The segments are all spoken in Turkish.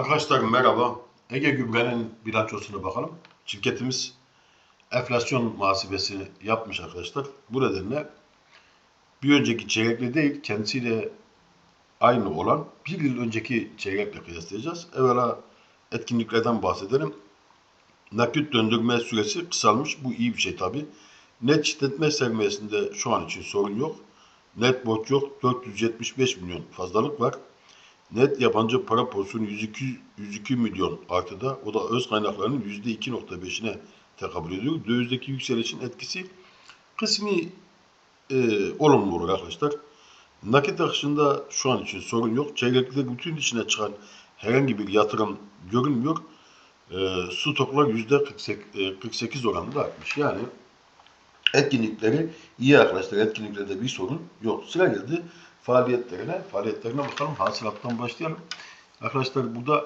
Arkadaşlar merhaba. Ege Gübre'nin bilançosuna bakalım. Şirketimiz enflasyon muhasebesini yapmış arkadaşlar. Bu nedenle bir önceki çeyrekle değil kendisiyle aynı olan bir yıl önceki çeyrekle kıyaslayacağız. Evvela etkinliklerden bahsedelim. Nakit döndürme süresi kısalmış. Bu iyi bir şey tabi. Net işletme sermayesinde şu an için sorun yok. Net borç yok. 475 milyon fazlalık var. Net yabancı para pozisyonu 102, 102 milyon artıda. O da öz kaynaklarının %2.5'ine tekabül ediyor. Dövizdeki yükselişin etkisi kısmi e, olumlu olur arkadaşlar. Nakit akışında şu an için sorun yok. Çeyrekli bütün içine çıkan herhangi bir yatırım görünmüyor. E, stoklar %48 oranında artmış. Yani etkinlikleri iyi arkadaşlar. Etkinliklerde bir sorun yok. Sıra geldi faaliyetlerine. Faaliyetlerine bakalım. Hasılattan başlayalım. Arkadaşlar burada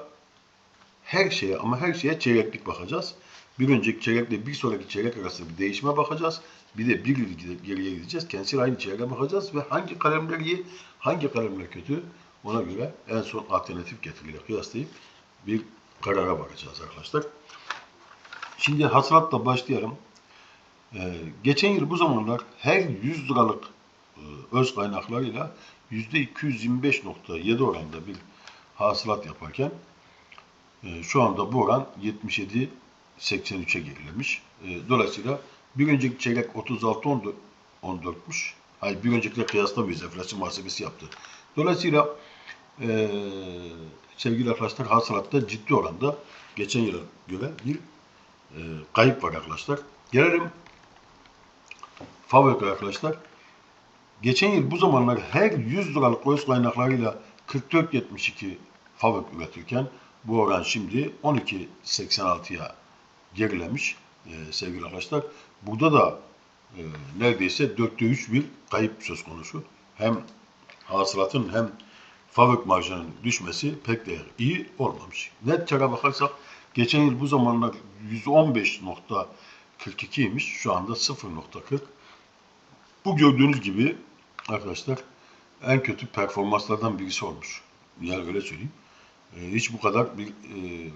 her şeye ama her şeye çeyreklik bakacağız. Bir önceki çeyrekle bir sonraki çeyrek arasında bir değişime bakacağız. Bir de bir yıl geriye gideceğiz. Kendisiyle aynı çeyreğe bakacağız ve hangi kalemler iyi, hangi kalemler kötü ona göre en son alternatif getiriyle kıyaslayıp bir karara bakacağız arkadaşlar. Şimdi hasılatla başlayalım. Ee, geçen yıl bu zamanlar her 100 liralık öz kaynaklarıyla %225.7 oranda bir hasılat yaparken e, şu anda bu oran 77.83'e gerilemiş. E, dolayısıyla bir önceki çeyrek 36.14'müş. Hayır bir öncekiyle kıyaslamıyoruz. Enflasyon muhasebesi yaptı. Dolayısıyla e, sevgili arkadaşlar hasılatta ciddi oranda geçen yıla göre bir e, kayıp var arkadaşlar. Gelelim Fabrika arkadaşlar. Geçen yıl bu zamanlar her 100 liralık öz kaynaklarıyla 44.72 fabrik üretirken bu oran şimdi 12.86'ya gerilemiş e, sevgili arkadaşlar. Burada da e, neredeyse dörtte üç bir kayıp söz konusu. Hem hasılatın hem fabrik marjının düşmesi pek de iyi olmamış. Net kara bakarsak geçen yıl bu zamanlar 115.42'ymiş. Şu anda 0.40. Bu gördüğünüz gibi arkadaşlar en kötü performanslardan birisi olmuş. Yani öyle söyleyeyim. E, hiç bu kadar bir e,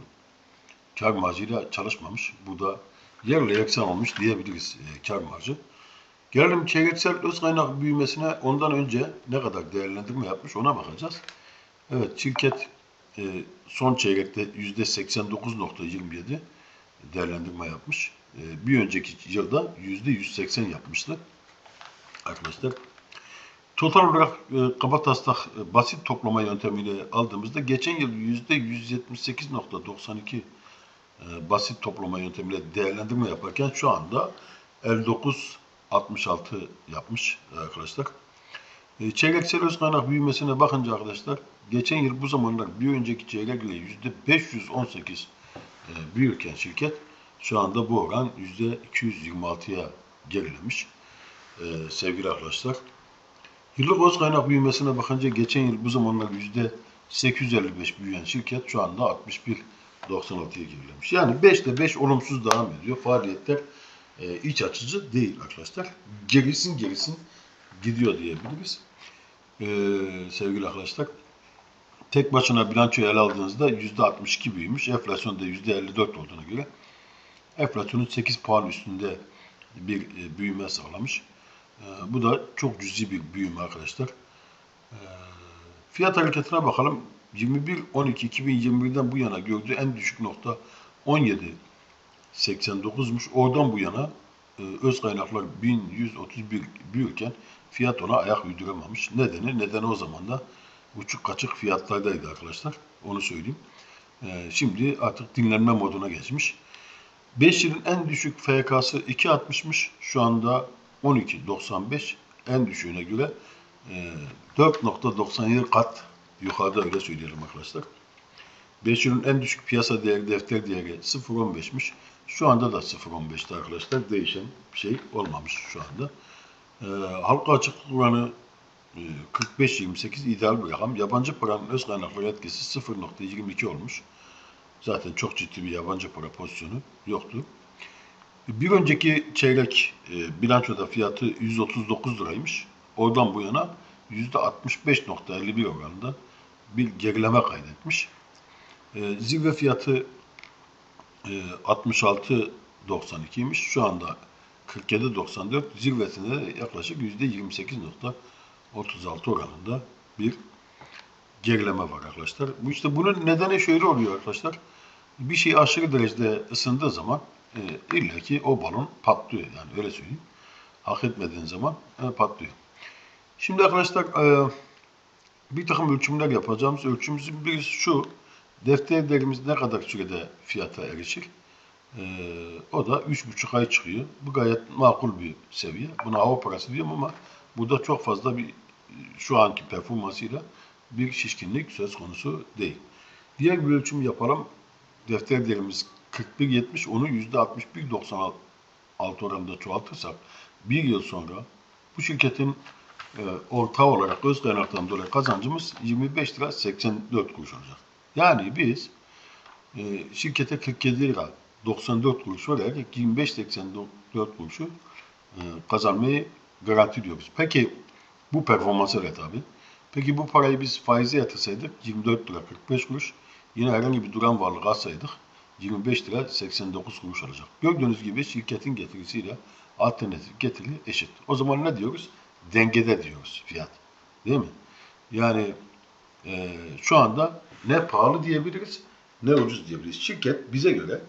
kar marjıyla çalışmamış. Bu da yerle yeksan olmuş diyebiliriz e, kar marjı. Gelelim çeyreksel öz kaynak büyümesine ondan önce ne kadar değerlendirme yapmış ona bakacağız. Evet şirket e, son çeyrekte %89.27 değerlendirme yapmış. E, bir önceki yılda %180 yapmıştı arkadaşlar. Total olarak e, kaba taslak e, basit toplama yöntemiyle aldığımızda geçen yıl %178.92 e, basit toplama yöntemiyle değerlendirme yaparken şu anda 59.66 yapmış arkadaşlar. E, çeyreksel öz kaynak büyümesine bakınca arkadaşlar geçen yıl bu zamanlar bir önceki çeyrek ile %518 e, büyürken şirket şu anda bu oran %226'ya gerilemiş e, sevgili arkadaşlar. Yıllık öz kaynak büyümesine bakınca geçen yıl bu zamanlar yüzde 855 büyüyen şirket şu anda 61.96'ya gerilemiş. Yani 5'te 5 olumsuz devam ediyor. Faaliyetler e, iç açıcı değil arkadaşlar. Gerisin gerisin gidiyor diyebiliriz. E, sevgili arkadaşlar. Tek başına bilançoyu ele aldığınızda %62 büyümüş. Enflasyon da %54 olduğuna göre enflasyonun 8 puan üstünde bir e, büyüme sağlamış. E, bu da çok cüzi bir büyüme arkadaşlar. E, fiyat hareketine bakalım. 21-12-2021'den bu yana gördüğü en düşük nokta 17.89'muş. Oradan bu yana e, öz kaynaklar 1131 büyürken fiyat ona ayak uyduramamış. Nedeni? Nedeni o zaman da uçuk kaçık fiyatlardaydı arkadaşlar. Onu söyleyeyim. E, şimdi artık dinlenme moduna geçmiş. 5 yılın en düşük FK'sı 2.60'mış. Şu anda 12.95 en düşüğüne göre e, 4.97 kat yukarıda öyle söyleyelim arkadaşlar. 5 yılın en düşük piyasa değeri defter değeri 0.15'miş. Şu anda da 0.15'te arkadaşlar. Değişen bir şey olmamış şu anda. E, halka açıklık oranı e, 45-28 ideal bir rakam. Yabancı paranın öz kaynakları etkisi 0.22 olmuş. Zaten çok ciddi bir yabancı para pozisyonu yoktu. Bir önceki çeyrek e, bilançoda fiyatı 139 liraymış. Oradan bu yana %65.51 oranında bir gerileme kaydetmiş. E, zirve fiyatı e, 66.92'ymiş. Şu anda 47.94. Zirvesinde de yaklaşık %28.36 oranında bir gerileme var arkadaşlar. İşte bunun nedeni şöyle oluyor arkadaşlar. Bir şey aşırı derecede ısındığı zaman e, illa ki o balon patlıyor. Yani öyle söyleyeyim. Hak etmediğin zaman e, patlıyor. Şimdi arkadaşlar e, bir takım ölçümler yapacağımız ölçümümüzün birisi şu. Defterlerimiz ne kadar sürede fiyata erişir? E, o da 3,5 ay çıkıyor. Bu gayet makul bir seviye. Buna hava parası diyorum ama burada çok fazla bir şu anki performansıyla bir şişkinlik söz konusu değil. Diğer bir ölçüm yapalım. Defterlerimiz 41.70 onu %61.96 oranında çoğaltırsak bir yıl sonra bu şirketin e, ortağı olarak öz kaynaktan dolayı kazancımız 25 lira 84 kuruş olacak. Yani biz e, şirkete 47 lira 94 kuruş vererek 25.84 kuruşu e, kazanmayı garanti diyoruz. Peki bu performansa evet abi. Peki bu parayı biz faize yatırsaydık 24 lira 45 kuruş. Yine herhangi bir duran varlık alsaydık 25 lira 89 kuruş alacak. Gördüğünüz gibi şirketin getirisiyle alternatif getiri eşit. O zaman ne diyoruz? Dengede diyoruz fiyat. Değil mi? Yani e, şu anda ne pahalı diyebiliriz ne ucuz diyebiliriz. Şirket bize göre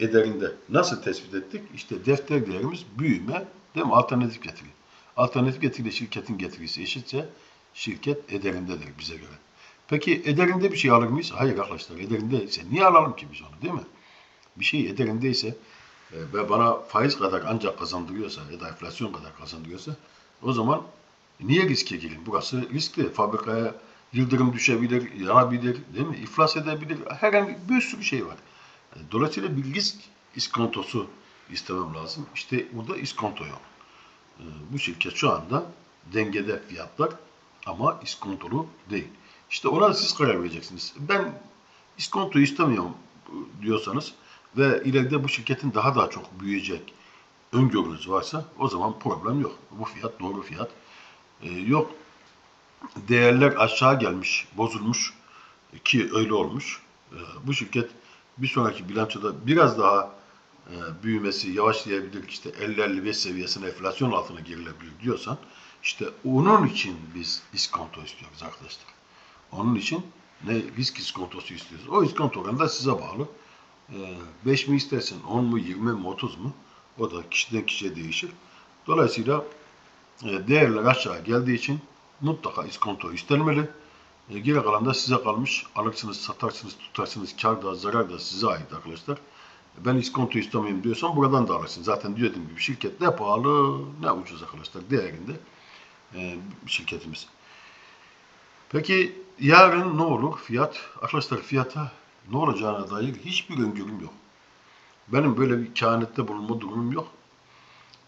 ederinde nasıl tespit ettik? İşte defter değerimiz büyüme değil mi? Alternatif getiri. Alternatif getiriyle şirketin getirisi eşitse şirket ederindedir bize göre. Peki ederinde bir şey alır mıyız? Hayır arkadaşlar ederinde ise niye alalım ki biz onu değil mi? Bir şey ederindeyse e, ve bana faiz kadar ancak kazandırıyorsa ya da enflasyon kadar kazandırıyorsa o zaman niye riske gireyim? Burası riskli. Fabrikaya yıldırım düşebilir, yanabilir, değil mi? İflas edebilir. Herhangi bir sürü şey var. E, Dolayısıyla bir risk iskontosu istemem lazım. İşte burada iskonto yok. E, Bu şirket şu anda dengede fiyatlar ama iskontolu değil. İşte ona siz karar vereceksiniz. Ben iskontoyu istemiyorum diyorsanız ve ileride bu şirketin daha da çok büyüyecek öngörünüz varsa o zaman problem yok. Bu fiyat doğru fiyat. Ee, yok değerler aşağı gelmiş, bozulmuş ki öyle olmuş. Ee, bu şirket bir sonraki bilançoda biraz daha e, büyümesi yavaşlayabilir, işte 50-55 seviyesine enflasyon altına girilebilir diyorsan işte onun için biz iskonto istiyoruz arkadaşlar. Onun için ne risk iskontosu istiyoruz. O iskonto oranı da size bağlı. 5 mi istersin, 10 mu, 20 mi, 30 mu? O da kişiden kişiye değişir. Dolayısıyla e, değerler aşağı geldiği için mutlaka iskonto istenmeli. E, Geri kalan da size kalmış. Alırsınız, satarsınız, tutarsınız. Kar da, zarar da size ait arkadaşlar. Ben iskonto istemiyorum diyorsan buradan da alırsın. Zaten dediğim gibi şirket ne pahalı ne ucuz arkadaşlar değerinde e, şirketimiz. Peki yarın ne olur fiyat? Arkadaşlar fiyata ne olacağına dair hiçbir öngörüm yok. Benim böyle bir kehanette bulunma durumum yok.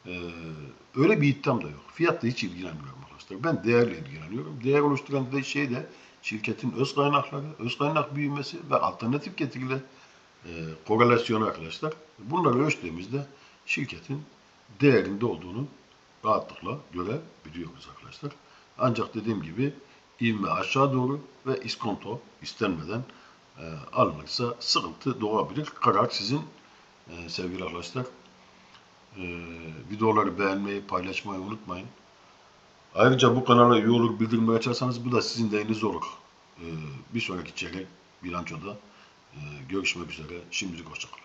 Ee, öyle bir iddiam da yok. Fiyatla hiç ilgilenmiyorum arkadaşlar. Ben değerle ilgileniyorum. Değer oluşturan da şey de şirketin öz kaynakları, öz kaynak büyümesi ve alternatif getiriyle e, korelasyonu arkadaşlar. Bunları ölçtüğümüzde şirketin değerinde olduğunu rahatlıkla görebiliyoruz arkadaşlar. Ancak dediğim gibi ivme aşağı doğru ve iskonto istenmeden e, alınırsa sıkıntı doğabilir. Karar sizin e, sevgili arkadaşlar. E, videoları beğenmeyi, paylaşmayı unutmayın. Ayrıca bu kanala üye olur, bildirimleri açarsanız bu da sizin deyiniz olur. E, bir sonraki çeyrek bilançoda e, görüşmek üzere. Şimdilik hoşçakalın.